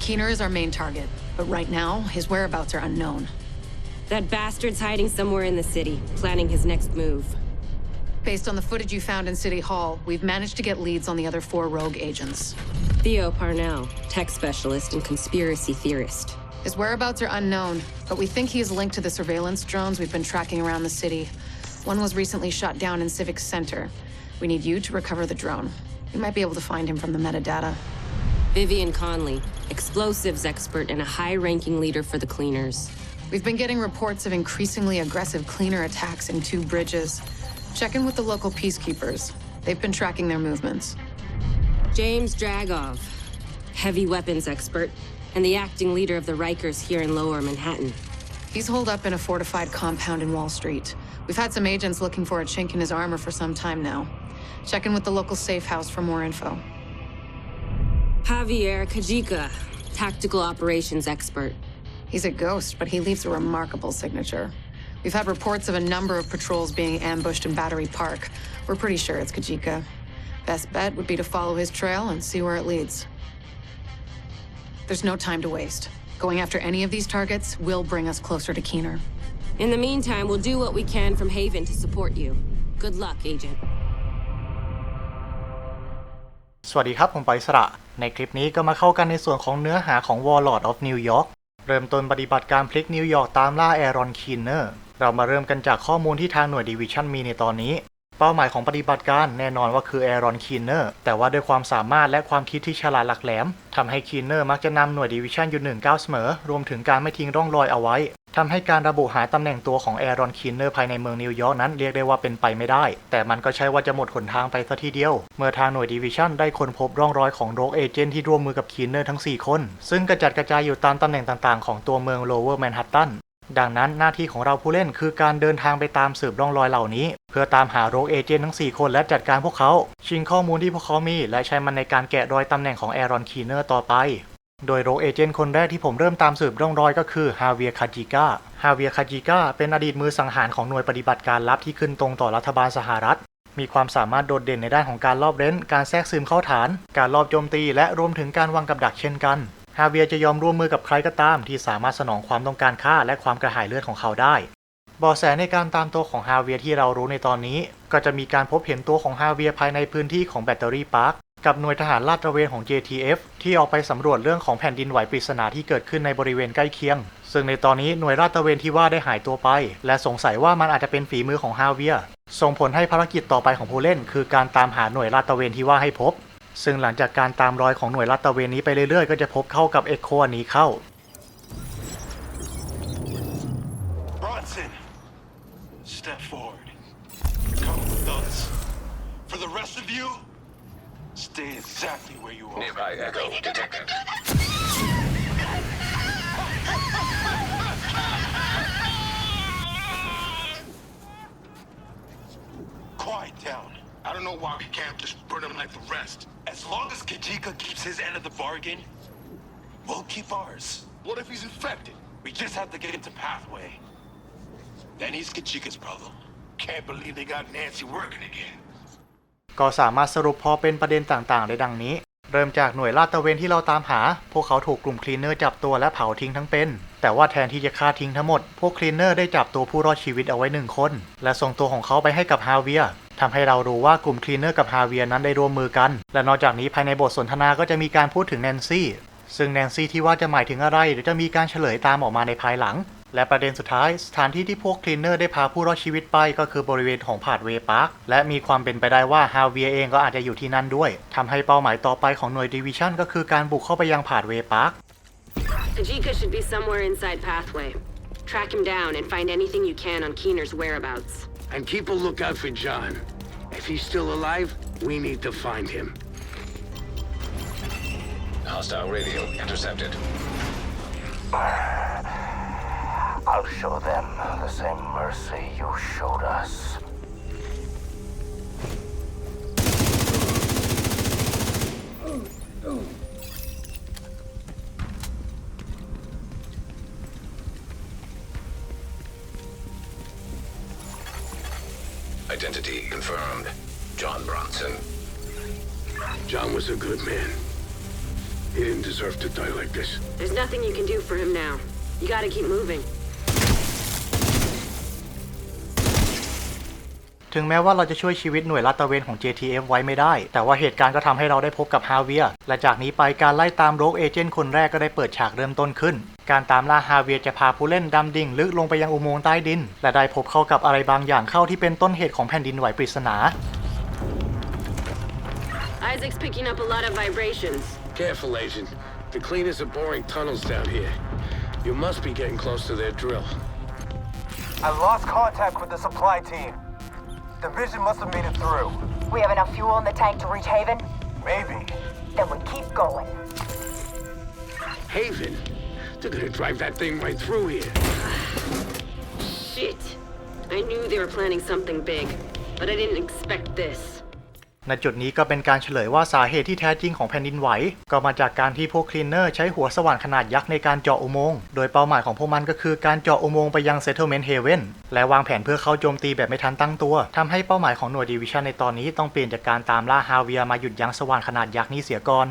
Keener is our main target, but right now, his whereabouts are unknown. That bastard's hiding somewhere in the city, planning his next move. Based on the footage you found in City Hall, we've managed to get leads on the other four rogue agents. Theo Parnell, tech specialist and conspiracy theorist. His whereabouts are unknown, but we think he is linked to the surveillance drones we've been tracking around the city. One was recently shot down in Civic Center. We need you to recover the drone. You might be able to find him from the metadata. Vivian Conley, explosives expert and a high ranking leader for the cleaners. We've been getting reports of increasingly aggressive cleaner attacks in two bridges. Check in with the local peacekeepers. They've been tracking their movements. James Dragov, heavy weapons expert, and the acting leader of the Rikers here in lower Manhattan. He's holed up in a fortified compound in Wall Street. We've had some agents looking for a chink in his armor for some time now. Check in with the local safe house for more info. Javier Kajika, tactical operations expert. He's a ghost, but he leaves a remarkable signature. We've had reports of a number of patrols being ambushed in Battery Park. We're pretty sure it's Kajika. Best bet would be to follow his trail and see where it leads. There's no time to waste. Going after any of these targets will bring us closer to Keener. In the meantime, we'll do what we can from Haven to support you. Good luck, Agent. สวัสดีครับ ผมปอยสระ ในคลิปนี้ก็มาเข้ากันในส่วนของเนื้อหาของ Warlord of New York เริ่มต้นปฏิบัติการพลิกนิวยอร์กตามล่าแอรอนคีนเนอร์ เรามาเริ่มกันจากข้อมูลที่ทางหน่วยดิวิชั่นมีในตอนนี้ เป้าหมายของปฏิบัติการแน่นอนว่าคือแอรอนคีเนอร์แต่ว่าด้วยความสามารถและความคิดที่ฉลาดหลักแหลมทำให้คีเนอร์มักจะนำหน่วยดิวิชั่นอยู่หนึ่งเก้าเสมอ รวมถึงการไม่ทิ้งร่องรอยเอาไว้ทำให้การระบุหาตำแหน่งตัวของแอรอนคีนเนอร์ภายในเมืองนิวยอร์กนั้นเรียกได้ว่าเป็นไปไม่ได้ แต่มันก็ใช่ว่าจะหมดหนทางไปซะทีเดียว เมื่อทางหน่วยดิวิชั่นได้ค้นพบร่องรอยของโรกเอเจนต์ที่ร่วมมือกับคีนเนอร์ทั้ง 4 คน ซึ่งกระจัดกระจายอยู่ตามตำแหน่งต่างๆ ของตัวเมืองโลเวอร์แมนฮัตตัน ดังนั้นหน้าที่ของเราผู้เล่นคือการเดินทางไปตามสืบร่องรอยเหล่านี้ เพื่อตามหาโรกเอเจนต์ทั้ง 4 คนและจัดการพวกเขา ชิงข้อมูลที่พวกเขามี และใช้มันในการแกะรอยตำแหน่งของแอรอนคีเนอร์ต่อไป โดยโรเอเจนต์คนแรกที่ผมเริ่มตามสืบร่องรอยก็คือฮาเวียคาจิก้าฮาเวียคาจิก้าเป็นอดีตมือสังหารของหน่วยปฏิบัติการลับที่ขึ้นตรงต่อรัฐบาลสหรัฐมีความสามารถโดดเด่นในด้านของการลอบเร้น การแทรกซึมเข้าฐาน การลอบโจมตี และรวมถึงการวางกับดักเช่นกัน ฮาเวียจะยอมร่วมมือกับใครก็ตามที่สามารถสนองความต้องการฆ่าและความกระหายเลือดของเขาได้บาะแสในการตามตัวของฮาเวียที่เรารู้ในตอนนี้ ก็จะมีการพบเห็นตัวของฮาเวียภายในพื้นที่ของแบตเตอรี่พาร์คกับหน่วยทหารลาดตระเวนของ JTF ที่ออกไปสำรวจเรื่องของแผ่นดินไหวปริศนาที่เกิดขึ้นในบริเวณใกล้เคียง ซึ่งในตอนนี้หน่วยลาดตระเวนที่ว่าได้หายตัวไป และสงสัยว่ามันอาจจะเป็นฝีมือของฮาเวียส่งผลให้ภารกิจต่อไปของผู้เล่น คือการตามหาหน่วยลาดตระเวนที่ว่าให้พบ ซึ่งหลังจากการตามรอยของหน่วยลาดตระเวนนี้ไปเรื่อยๆ ก็จะพบเข้ากับเอ็กโคอันนี้เข้า Bronson, step forward. Come with us. For the rest of you, stay exactly where you are. Nearby echo detected. Quiet down. I don't know why we can't just burn them like the rest. As long as Kajika keeps his end of the bargain, we'll keep ours. What if he's infected? We just have to get into pathway. Then he's Kajika's problem. Can't believe they got Nancy working again. ก็สามารถสรุปพอเป็นประเด็นต่างๆ ได้ดังนี้ เริ่มจากหน่วยลาดตระเวนที่เราตามหา พวกเขาถูกกลุ่มคลีนเนอร์จับตัวและเผาทิ้งทั้งเป็น แต่ว่าแทนที่จะฆ่าทิ้งทั้งหมด พวกคลีนเนอร์ได้จับตัวผู้รอดชีวิตเอาไว้หนึ่งคน และส่งตัวของเขาไปให้กับฮาเวีย ทำให้เรารู้ว่ากลุ่มคลีนเนอร์กับฮาเวียนั้นได้ร่วมมือกัน และนอกจากนี้ภายในบทสนทนาก็จะมีการพูดถึงแนนซี่ ซึ่งแนนซี่ที่ว่าจะหมายถึงอะไรเดี๋ยวจะมีการเฉลยตามออกมาในภายหลัง และประเด็นสุดท้ายสถานที่ที่พวกคลีนเนอร์ได้พาผู้รอดชีวิตไปก็คือบริเวณของผาดเวย์พาร์คและมีความเป็นไปได้ว่าฮาเวียเองก็อาจจะอยู่ที่นั่นด้วยทำให้เป้าหมายต่อไปของหน่วยดิวิชั่นก็คือการบุกเข้าไปยังผาดเวย์พาร์ค Ajika should be somewhere inside Pathway. Track him down and find anything you can on Keener's whereabouts. And keep a lookout for John. If he's still alive, we need to find him. Hostile radio intercepted. I'll show them the same mercy you showed us. Identity confirmed. John Bronson. John was a good man. He didn't deserve to die like this. There's nothing you can do for him now. You gotta keep moving. ถึงแม้ว่าเราจะช่วยชีวิตหน่วยลาดตระเวนของ JTF ไว้ไม่ได้ แต่ว่าเหตุการณ์ก็ทำให้เราได้พบกับฮาเวียร์และจากนี้ไปการไล่ตามโรกเอเจนต์คนแรกก็ได้เปิดฉากเริ่มต้นขึ้น การตามล่าฮาเวียร์จะพาผู้เล่นดำดิ่งลึกลงไปยังอุโมงค์ใต้ดิน และได้พบเข้ากับอะไรบางอย่างเข้าที่เป็นต้นเหตุของแผ่นดินไหวปริศนา Isaac's picking up a lot of vibrations. Careful, Agent. The cleaners are boring tunnels down here. You must be getting close to their drill. I lost contact with the supply team. The vision must have made it through. We have enough fuel in the tank to reach Haven? Maybe. Then we keep going. Haven? They're gonna drive that thing right through here. Shit. I knew they were planning something big, but I didn't expect this. ในจุดนี้ก็เป็นการเฉลยว่าสาเหตุที่แท้จริงของแผ่นดินไหว ก็มาจากการที่พวกคลีนเนอร์ใช้หัวสว่านขนาดยักษ์ในการเจาะอุโมงค์ โดยเป้าหมายของพวกมันก็คือการเจาะอุโมงค์ไปยัง Settlement Haven และวางแผนเพื่อเข้าโจมตีแบบไม่ทันตั้งตัวทำให้เป้าหมายของหน่วยดิวิชันในตอนนี้ต้องเปลี่ยนจากการตามล่าฮาเวียร์มาหยุดยั้งสว่านขนาดยักษ์นี้เสียก่อน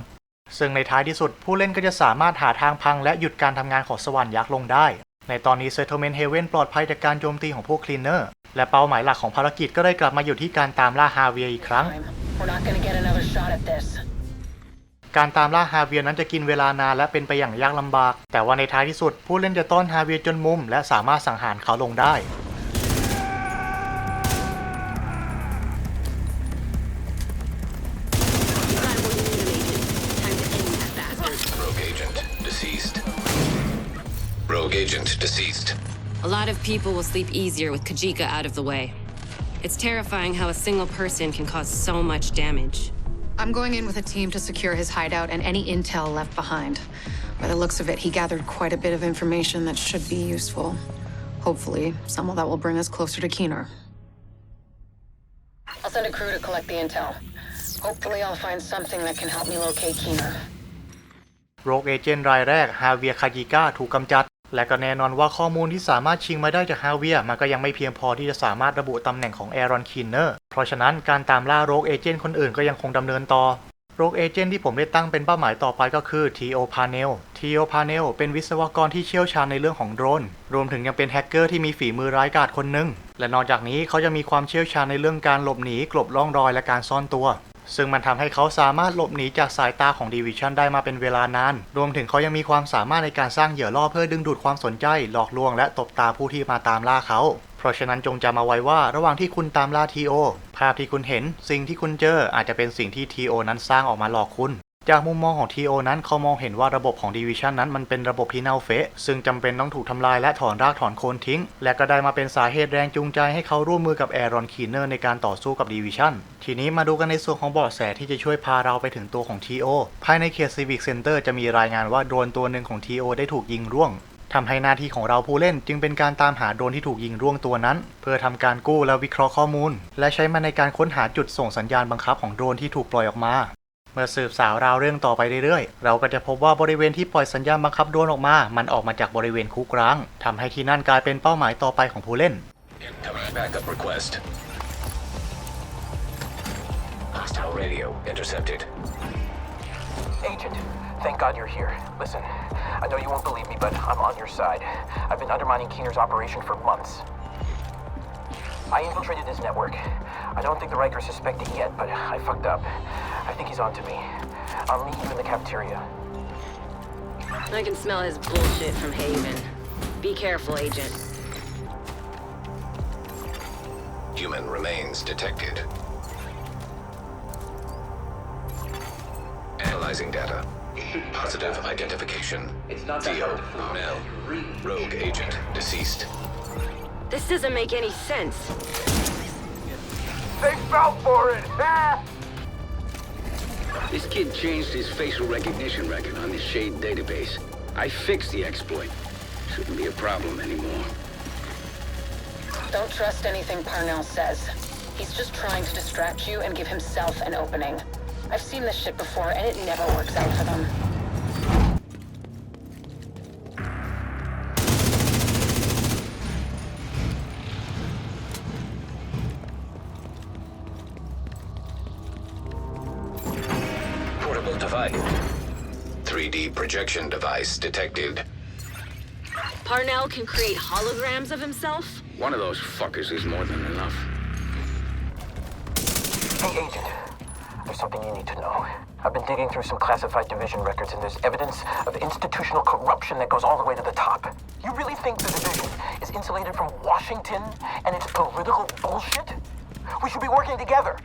ซึ่งในท้ายที่สุดผู้เล่นก็จะสามารถหาทางพังและหยุดการทำงานของสว่านยักษ์ลงได้ ในตอนนี้ Settlement Haven ปลอดภัยจากการโจมตีของพวกคลีนเนอร์และเป้าหมายหลักของภารกิจก็ได้กลับมาอยู่ที่การตามล่าฮาเวียอีกครั้ง การตามล่าฮาเวียนั้นจะกินเวลานานและเป็นไปอย่างยากลำบาก แต่ว่าในท้ายที่สุดผู้เล่นจะต้อนฮาเวียจนมุม และสามารถสังหารเขาลงได้ agent deceased. A lot of people will sleep easier with Kajika out of the way. It's terrifying how a single person can cause so much damage. I'm going in with a team to secure his hideout and any intel left behind. By the looks of it, he gathered quite a bit of information that should be useful. Hopefully, some of that will bring us closer to Keener. I'll send a crew to collect the intel. Hopefully I'll find something that can help me locate Keener. โรกเอเจนต์รายแรกฮาเวียร์คาจิก้าถูกกำจัด และก็แน่นอนว่าข้อมูลที่สามารถชิงมาได้จากฮาเวียร์มันก็ยังไม่เพียงพอที่จะสามารถระบุตำแหน่งของแอรอนคินเนอร์ เพราะฉะนั้นการตามล่าโรกเอเจนต์คนอื่นก็ยังคงดำเนินต่อโรกเอเจนต์ที่ผมได้ตั้งเป็นเป้าหมายต่อไปก็คือ T.O. Panel T.O. Panel เป็นวิศวกรที่เชี่ยวชาญในเรื่องของโดรน รวมถึงยังเป็นแฮกเกอร์ที่มีฝีมือร้ายกาจคนหนึ่ง และนอกจากนี้เขาจะมีความเชี่ยวชาญในเรื่องการหลบหนี กลบล่องรอยและการซ่อนตัว ซึ่งมันทำให้เขาสามารถหลบหนีจากสายตาของดีวิชันได้มาเป็นเวลานาน รวมถึงเขายังมีความสามารถในการสร้างเหยื่อล่อเพื่อดึงดูดความสนใจ หลอกลวงและตบตาผู้ที่มาตามล่าเขา เพราะฉะนั้นจงจำเอาไว้ว่าระหว่างที่คุณตามล่าทีโอภาพที่คุณเห็น สิ่งที่คุณเจออาจจะเป็นสิ่งที่ทีโอนั้นสร้างออกมาหลอกคุณ จากมุมมองของ TO นั้นเขามองเห็นว่าระบบของ Division นั้นมันเป็นระบบที่เน่าเฟะ ซึ่งจำเป็นต้องถูกทำลายและถอนรากถอนโคนทิ้ง และก็ได้มาเป็นสาเหตุแรงจูงใจให้เขาร่วมมือกับแอรอนคีเนอร์ในการต่อสู้กับ Division ทีนี้มาดูกันในส่วนของเบาะแสที่จะช่วยพาเราไปถึงตัวของ TO ภายในเขต Civic Center จะมีรายงานว่าโดรนตัวหนึ่งของ TO ได้ถูกยิงร่วง ทำให้หน้าที่ของเราผู้เล่นจึงเป็นการตามหาโดรนที่ถูกยิงร่วงตัวนั้น เพื่อทำการกู้และวิเคราะห์ข้อมูล และใช้มันในการค้นหาจุดส่งสัญญาณบังคับของโดรนที่ถูกปล่อยออกมา เมื่อสืบสาวราวเรื่องต่อไปเรื่อยๆ เราก็จะพบว่าบริเวณที่ปล่อยสัญญาณบังคับโดรนออกมา มันออกมาจากบริเวณคุกร้างทำให้ที่นั่นกลายเป็นเป้าหมายต่อไปของผู้เล่น Incoming backup request. Hostile radio intercepted. Agent, thank God you're here. Listen, I know you won't believe me, but I'm on your side. I've been undermining Keener's operation for months. I infiltrated his network. I don't think the Rikers suspect it yet, but I fucked up. I think he's onto me. I'll meet you in the cafeteria. I can smell his bullshit from Haven. Be careful, Agent. Human remains detected. Analyzing data. Positive identification. It's not Theo, male. Rogue agent deceased. This doesn't make any sense. They fell for it! This kid changed his facial recognition record on the Shade database. I fixed the exploit. Shouldn't be a problem anymore. Don't trust anything Parnell says. He's just trying to distract you and give himself an opening. I've seen this shit before, and it never works out for them. Portable 3D projection device detected. Parnell can create holograms of himself? One of those fuckers is more than enough. Hey, Agent. There's something you need to know. I've been digging through some classified division records, and there's evidence of institutional corruption that goes all the way to the top. You really think the division is insulated from Washington and its political bullshit? We should be working together.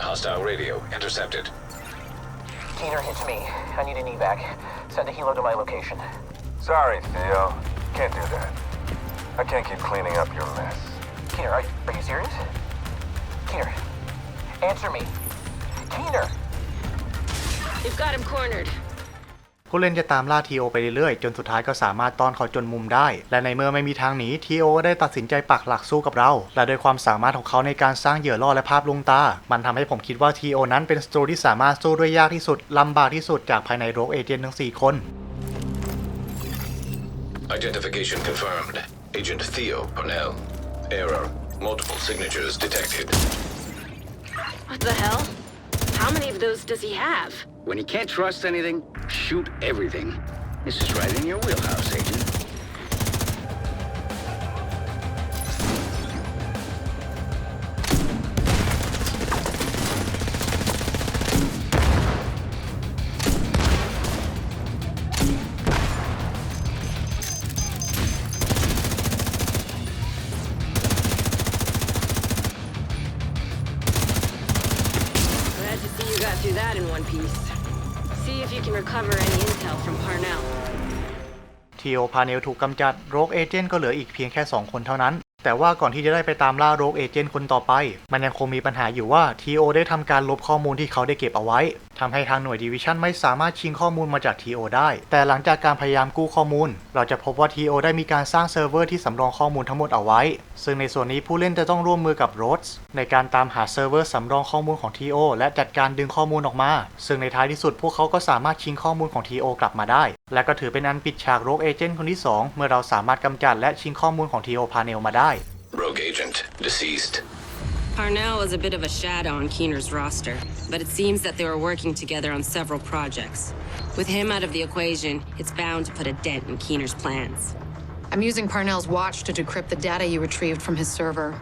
Hostile radio intercepted. Keener hits me. I need an evac. Send a helo to my location. Sorry, Theo. Can't do that. I can't keep cleaning up your mess. Keener, are, are you serious? Keener, answer me. Keener! You've got him cornered. ผู้เล่นจะตามล่าทีโอไปเรื่อยๆ จนสุดท้ายก็สามารถต้อนเขาจนมุมได้ และในเมื่อไม่มีทางหนีทีโอได้ตัดสินใจปักหลักสู้กับเรา และด้วยความสามารถของเขาในการสร้างเหยื่อล่อและภาพลวงตา มันทำให้ผมคิดว่าทีโอนั้นเป็นสตรูที่สามารถสู้ด้วยยากที่สุดลำบากที่สุดจากภายในโรกเอเจนต์ทั้ง 4 คน Identification confirmed. Agent Theo Parnell. Error. Multiple signatures detected. What the hell? How many of those does he have? When you can't trust anything, shoot everything. This is right in your wheelhouse, Agent. ีโอพาเนลถูกกำจัดโรกเอเจนต์ก็เหลืออีกเพียงแค่ 2 คนเท่านั้น แต่ว่าก่อนที่จะได้ไปตามล่าโรกเอเจนต์คนต่อไป มันยังคงมีปัญหาอยู่ว่าทีโอได้ทำการลบข้อมูลที่เขาได้เก็บเอาไว้ ทำให้ทางหน่วยดิวิชั่นไม่สามารถชิงข้อมูลมาจากทีโอได้ แต่หลังจากการพยายามกู้ข้อมูล เราจะพบว่าทีโอได้มีการสร้างเซิร์ฟเวอร์ที่สำรองข้อมูลทั้งหมดเอาไว้ ซึ่งในส่วนนี้ผู้เล่นจะต้องร่วมมือกับโรสในการตามหาเซิร์ฟเวอร์สำรองข้อมูลของทีโอและจัดการดึงข้อมูลออกมา ซึ่งในท้ายที่สุดพวกเขาก็สามารถชิงข้อมูลของทีโอกลับมาได้ และก็ถือเป็นอันปิดฉากโรกเอเจนต์คนที่สองเมื่อเราสามารถกำจัดและชิงข้อมูลของทีโอพาเนลมาได้ Rogue agent deceased. Parnell was a bit of a shadow on Keener's roster, but it seems that they were working together on several projects. With him out of the equation, it's bound to put a dent in Keener's plans. I'm using Parnell's watch to decrypt the data you retrieved from his server.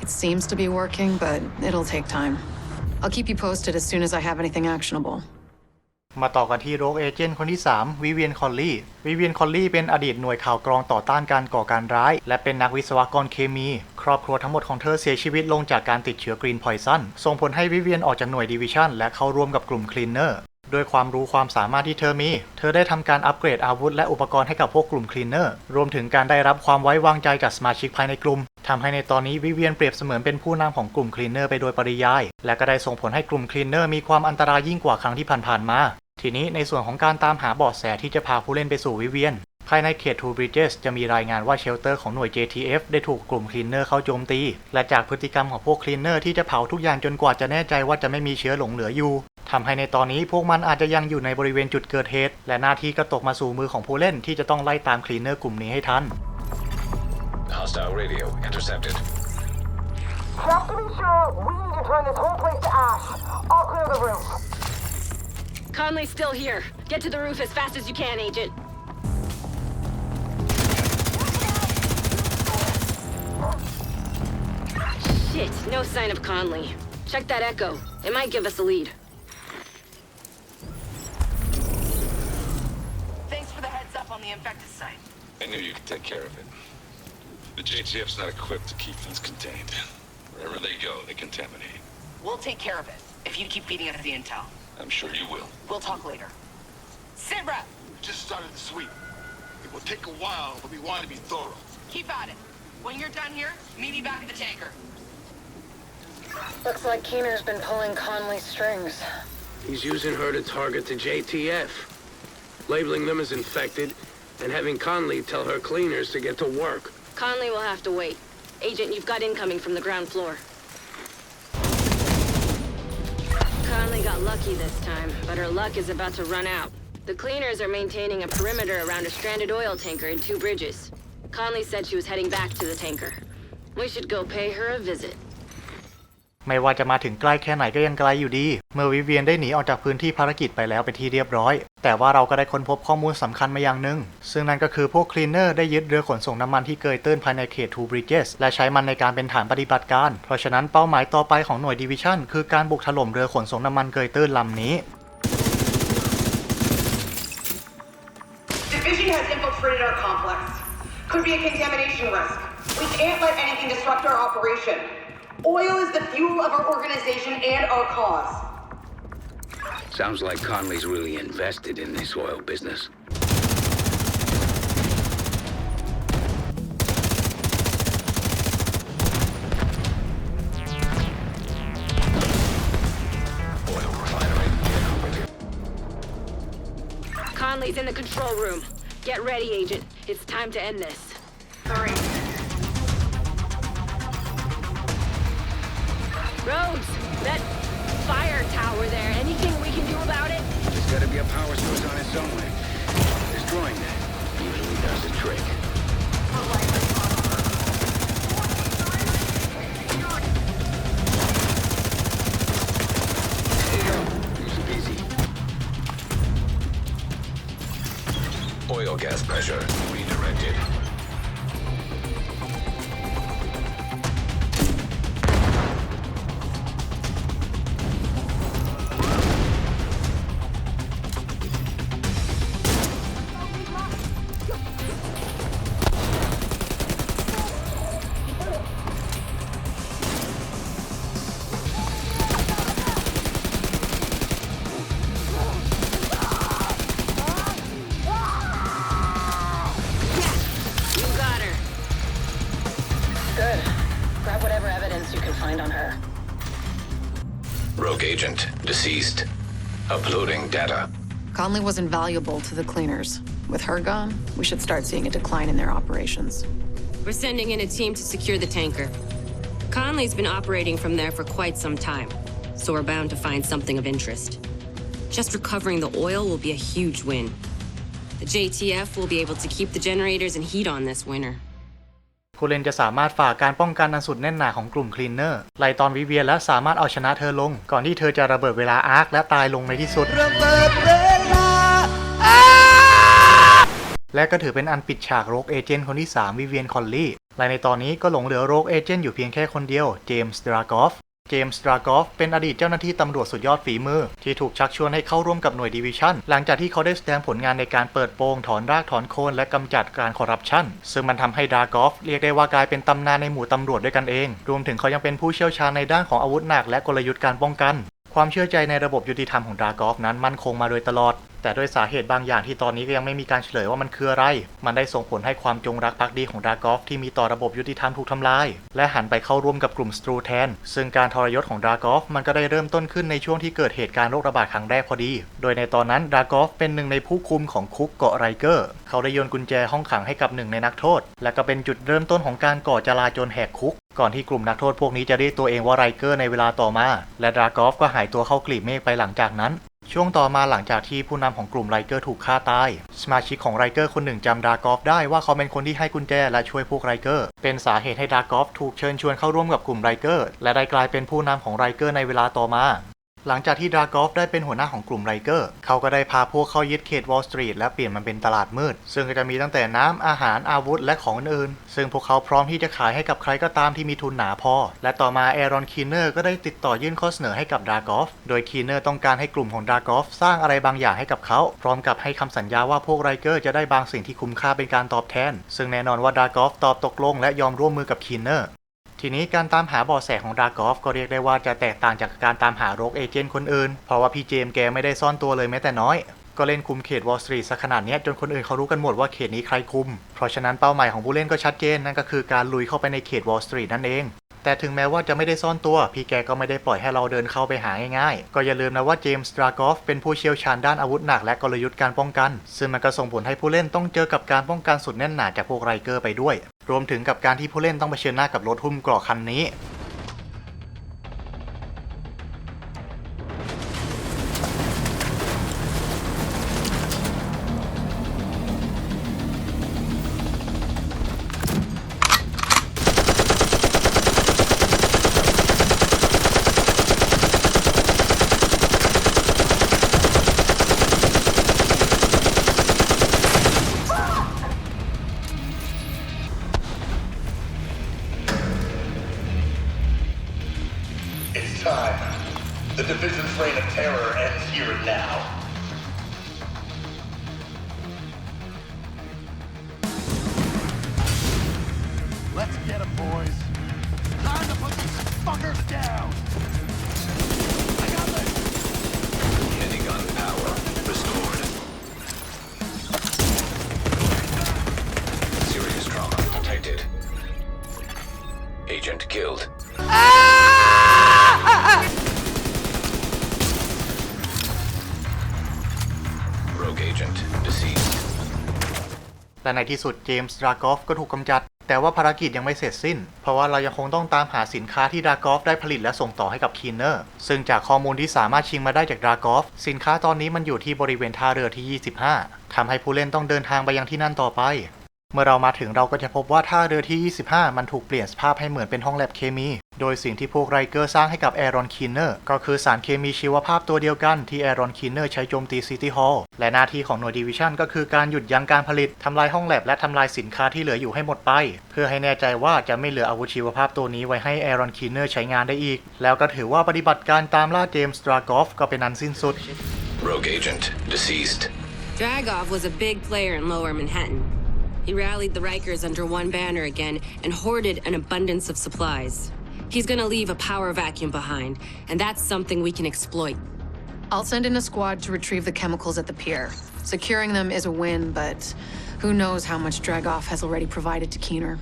It seems to be working, but it'll take time. I'll keep you posted as soon as I have anything actionable. มาต่อกันที่โรคเอเจนต์คนที่ 3 วิเวียนคอลลี่ วิเวียนคอลลี่เป็นอดีตหน่วยข่าวกรองต่อต้านการก่อการร้าย และเป็นนักวิศวกรเคมี ครอบครัวทั้งหมดของเธอเสียชีวิตลงจากการติดเชื้อกรีนพอยซันส่งผลให้วิเวียนออกจากหน่วยดิวิชันและเข้าร่วมกับกลุ่มคลีนเนอร์ ด้วยความรู้ความสามารถที่เธอมี เธอได้ทำการอัปเกรดอาวุธและอุปกรณ์ให้กับพวกกลุ่มคลีนเนอร์ รวมถึงการได้รับความไว้วางใจจากสมาชิกภายในกลุ่มทำให้ในตอนนี้วิเวียนเปรียบเสมือนเป็นผู้นำของกลุ่มคลีนเนอร์ไปโดยปริยาย และก็ได้ส่งผลให้กลุ่มคลีนเนอร์มีความอันตรายยิ่งกว่าครั้งที่ผ่านๆมา ทีนี้ในส่วนของการตามหาเบาะแสที่จะพาผู้เล่นไปสู่วิเวียน ภายในเขตทูบริดเจสจะมีรายงานว่าเชลเตอร์ของหน่วย JTF ได้ถูกกลุ่มคลีนเนอร์เข้าโจมตี และจากพฤติกรรมของพวกคลีนเนอร์ที่จะเผาทุกอย่างจนกว่าจะแน่ใจว่าจะไม่มีเชื้อหลงเหลืออยู่ทำให้ในตอนนี้พวกมันอาจจะยังอยู่ในบริเวณจุดเกิดเหตุ และหน้าที่ก็ตกมาสู่มือของผู้เล่นที่จะต้องไล่ตามคลีนเนอร์กลุ่มนี้ให้ทัน Hostile radio intercepted. Just to be sure, we need to turn this whole place to ash. I'll clear the roof. Conley's still here. Get to the roof as fast as you can, Agent. Shit, no sign of Conley. Check that echo. It might give us a lead. Thanks for the heads up on the infected site. I knew you could take care of it. The JTF's not equipped to keep things contained. Wherever they go, they contaminate. We'll take care of it if you keep feeding us the intel. I'm sure you will. We'll talk later. Sit rep. We just started the sweep. It will take a while, but we want to be thorough. Keep at it. When you're done here, meet me back at the tanker. Looks like Keener's been pulling Conley's strings. He's using her to target the JTF, labeling them as infected, and having Conley tell her cleaners to get to work. Conley will have to wait. Agent, you've got incoming from the ground floor. Conley got lucky this time, but her luck is about to run out. The cleaners are maintaining a perimeter around a stranded oil tanker and two bridges. Conley said she was heading back to the tanker. We should go pay her a visit. ไม่ว่าจะมาถึงใกล้แค่ไหนก็ยังไกลอยู่ดี เมื่อวิเวียนได้หนีออกจากพื้นที่ภารกิจไปแล้วเป็นที่เรียบร้อย แต่ว่าเราก็ได้ค้นพบข้อมูลสำคัญมาอย่างหนึ่ง ซึ่งนั่นก็คือพวกคลีนเนอร์ได้ยึดเรือขนส่งน้ำมันที่เกยตื้นภายในเขตทูบริดเจสและใช้มันในการเป็นฐานปฏิบัติการ เพราะฉะนั้นเป้าหมายต่อไปของหน่วยดิวิชั่นคือการบุกถล่มเรือขนส่งน้ำมันเกยตื้นลำนี้ Division has infiltrated our complex. Could be a contamination risk. We can't let anything disrupt our operation. Oil is the fuel of our organization and our cause. Sounds like Conley's really invested in this oil business. Oil refinery. Conley's in the control room. Get ready, Agent. It's time to end this. Sorry. Rhodes, that fire tower there, anything we can do about it? There's gotta be a power source on it somewhere. Destroying that pressure agent deceased. Uploading data. Conley was invaluable to the cleaners. With her gone, we should start seeing a decline in their operations. We're sending in a team to secure the tanker. Conley's been operating from there for quite some time, so we're bound to find something of interest. Just recovering the oil will be a huge win. The JTF will be able to keep the generators and heat on this winter. ผู้เล่นจะสามารถฝ่าการป้องกันอันสุดแน่นหนาของกลุ่มคลีนเนอร์ไล่ตอนวิเวียนและสามารถเอาชนะเธอลง ก่อนที่เธอจะระเบิดเวลาอาร์คและตายลงในที่สุด และก็ถือเป็นอันปิดฉากโรกเอเจนต์คนที่ 3 วิเวียนคอลลี่และในตอนนี้ก็หลงเหลือโรกเอเจนต์อยู่เพียงแค่คนเดียวเจมส์ดรากอฟ เจมส์ดรากอฟเป็นอดีตเจ้าหน้าที่ตำรวจสุดยอดฝีมือ ที่ถูกชักชวนให้เข้าร่วมกับหน่วยดิวิชั่นหลังจากที่เขาได้แสดงผลงานในการเปิดโปงถอนรากถอนโคนและกำจัดการคอร์รัปชันซึ่งมันทำให้ดรากอฟเรียกได้ว่ากลายเป็นตำนานในหมู่ตำรวจด้วยกันเอง รวมถึงเขายังเป็นผู้เชี่ยวชาญในด้านของอาวุธหนักและกลยุทธ์การป้องกัน ความเชื่อใจในระบบยุติธรรมของดากอฟนั้นมั่นคงมาโดยตลอด แต่ด้วยสาเหตุบางอย่างที่ตอนนี้ก็ยังไม่มีการเฉลยว่ามันคืออะไร มันได้ส่งผลให้ความจงรักภักดีของดากอฟที่มีต่อระบบยุติธรรมถูกทำลาย และหันไปเข้าร่วมกับกลุ่มสตรูแทน ซึ่งการทรยศของดากอฟมันก็ได้เริ่มต้นขึ้นในช่วงที่เกิดเหตุการณ์โรคระบาดครั้งแรกพอดี โดยในตอนนั้นดากอฟเป็นหนึ่งในผู้คุมของคุกเกาะไรเกอร์ เขาได้โยนกุญแจห้องขังให้กับหนึ่งในนักโทษ และก็เป็นจุดเริ่มต้นของการก่อจลาจลแหกคุก ก่อนที่กลุ่มนักโทษพวกนี้จะเรียกตัวเองว่าไรเกอร์ในเวลาต่อมา และดรากอฟก็หายตัวเข้ากลีบเมฆไปหลังจากนั้น ช่วงต่อมาหลังจากที่ผู้นำของกลุ่มไรเกอร์ถูกฆ่าตาย สมาชิกของไรเกอร์คนหนึ่งจำดรากอฟได้ว่าเขาเป็นคนที่ให้กุญแจและช่วยพวกไรเกอร์ เป็นสาเหตุให้ดรากอฟถูกเชิญชวนเข้าร่วมกับกลุ่มไรเกอร์และได้กลายเป็นผู้นำของไรเกอร์ในเวลาต่อมา หลังจากที่ดรากอฟได้เป็นหัวหน้าของกลุ่มไรเกอร์ เขาก็ได้พาพวกเข้ายึดเขตวอลสตรีทและเปลี่ยนมันเป็นตลาดมืด ซึ่งก็จะมีตั้งแต่น้ำอาหารอาวุธและของอื่นๆซึ่งพวกเขาพร้อมที่จะขายให้กับใครก็ตามที่มีทุนหนาพอ และต่อมาแอรอนคีเนอร์ก็ได้ติดต่อยื่นข้อเสนอให้กับดรากอฟ โดยคีเนอร์ต้องการให้กลุ่มของดรากอฟสร้างอะไรบางอย่างให้กับเขา พร้อมกับให้คำสัญญาว่าพวกไรเกอร์จะได้บางสิ่งที่คุ้มค่าเป็นการตอบแทน ซึ่งแน่นอนว่าดรากอฟตอบตกลงและยอมร่วมมือกับคีเนอร์ ทีนี้การตามหาเบาะแสของดรากอฟก็เรียกได้ว่าจะแตกต่างจากการตามหาโรคเอเจนต์คนอื่น เพราะว่าพี่เจมส์แกไม่ได้ซ่อนตัวเลยแม้แต่น้อย ก็เล่นคุมเขตวอลสตรีทซะขนาดนี้จนคนอื่นเขารู้กันหมดว่าเขตนี้ใครคุม เพราะฉะนั้นเป้าหมายของผู้เล่นก็ชัดเจนนั่นก็คือการลุยเข้าไปในเขตวอลสตรีทนั่นเองแต่ถึงแม้ว่าจะไม่ได้ซ่อนตัว พี่แกก็ไม่ได้ปล่อยให้เราเดินเข้าไปหาง่ายๆ ก็อย่าลืมนะว่าเจมส์ดรากอฟเป็นผู้เชี่ยวชาญด้านอาวุธหนักและกลยุทธ์การป้องกัน ซึ่งมันก็ส่งผลให้ผู้เล่นต้องเจอกับการป้องกันสุดแน่นหนาจากพวกไรเกอร์ไปด้วยรวมถึงกับการที่ผู้เล่นต้องเผชิญหน้ากับรถหุ้มเกราะคันนี้ และในที่สุดเจมส์ดรากอฟก็ถูกกำจัด แต่ว่าภารกิจยังไม่เสร็จสิ้น เพราะว่าเรายังคงต้องตามหาสินค้าที่ดรากอฟได้ผลิตและส่งต่อให้กับคีนเนอร์ ซึ่งจากข้อมูลที่สามารถชิงมาได้จากดรากอฟสินค้าตอนนี้มันอยู่ที่บริเวณท่าเรือที่ 25ทำให้ผู้เล่นต้องเดินทางไปยังที่นั่นต่อไป เมื่อเรามาถึงเราก็จะพบว่าท่าเรือที่ 25 มันถูกเปลี่ยนสภาพให้เหมือนเป็นห้องแลบเคมี โดยสิ่งที่พวกไรเกอร์สร้างให้กับแอรอนคีนเนอร์ก็คือสารเคมีชีวภาพตัวเดียวกันที่แอรอนคีนเนอร์ใช้โจมตีซิตี้ฮอลล์และหน้าที่ของหน่วยดิวิชันก็คือการหยุดยั้งการผลิตทำลายห้องแลบและทำลายสินค้าที่เหลืออยู่ให้หมดไป เพื่อให้แน่ใจว่าจะไม่เหลืออาวุธชีวภาพตัวนี้ไว้ให้แอรอนคีนเนอร์ใช้งานได้อีก แล้วก็ถือว่าปฏิบัติการตามล่าเจมส์ดรากอฟก็เป็นอันสิ้นสุด Rogue agent deceased. Dragov was a big player in lower Manhattan. He rallied the Rikers under one banner again and hoarded an abundance of supplies. He's gonna leave a power vacuum behind, and that's something we can exploit. I'll send in a squad to retrieve the chemicals at the pier. Securing them is a win, but who knows how much Dragoff has already provided to Keener.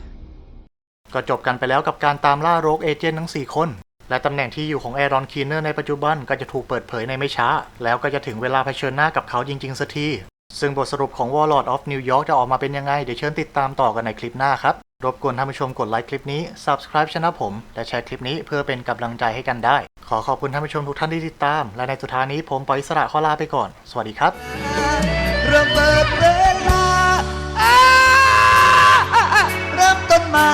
ก็จบกันไปแล้วกับการตามล่าโรกเอเจนต์ทั้ง 4 คน และตำแหน่งที่อยู่ของแอรอนคีนเนอร์ในปัจจุบันก็จะถูกเปิดเผยในไม่ช้า แล้วก็จะถึงเวลาเผชิญหน้ากับเขาจริงๆสักที ซึ่งบทสรุปของ Warlord of New York จะออกมาเป็นยังไง เดี๋ยวเชิญติดตามต่อกันในคลิปหน้าครับ รบกวนท่านผู้ชมกดไลค์คลิปนี้ Subscribe ช่องผม และแชร์คลิปนี้เพื่อเป็นกำลังใจให้กันได้ ขอขอบคุณท่านผู้ชมทุกท่านที่ติดตาม และในสุดท้ายนี้ผมปอยอิสระขอลาไปก่อน สวัสดีครับระเบิดเวลาเริ่มต้นม่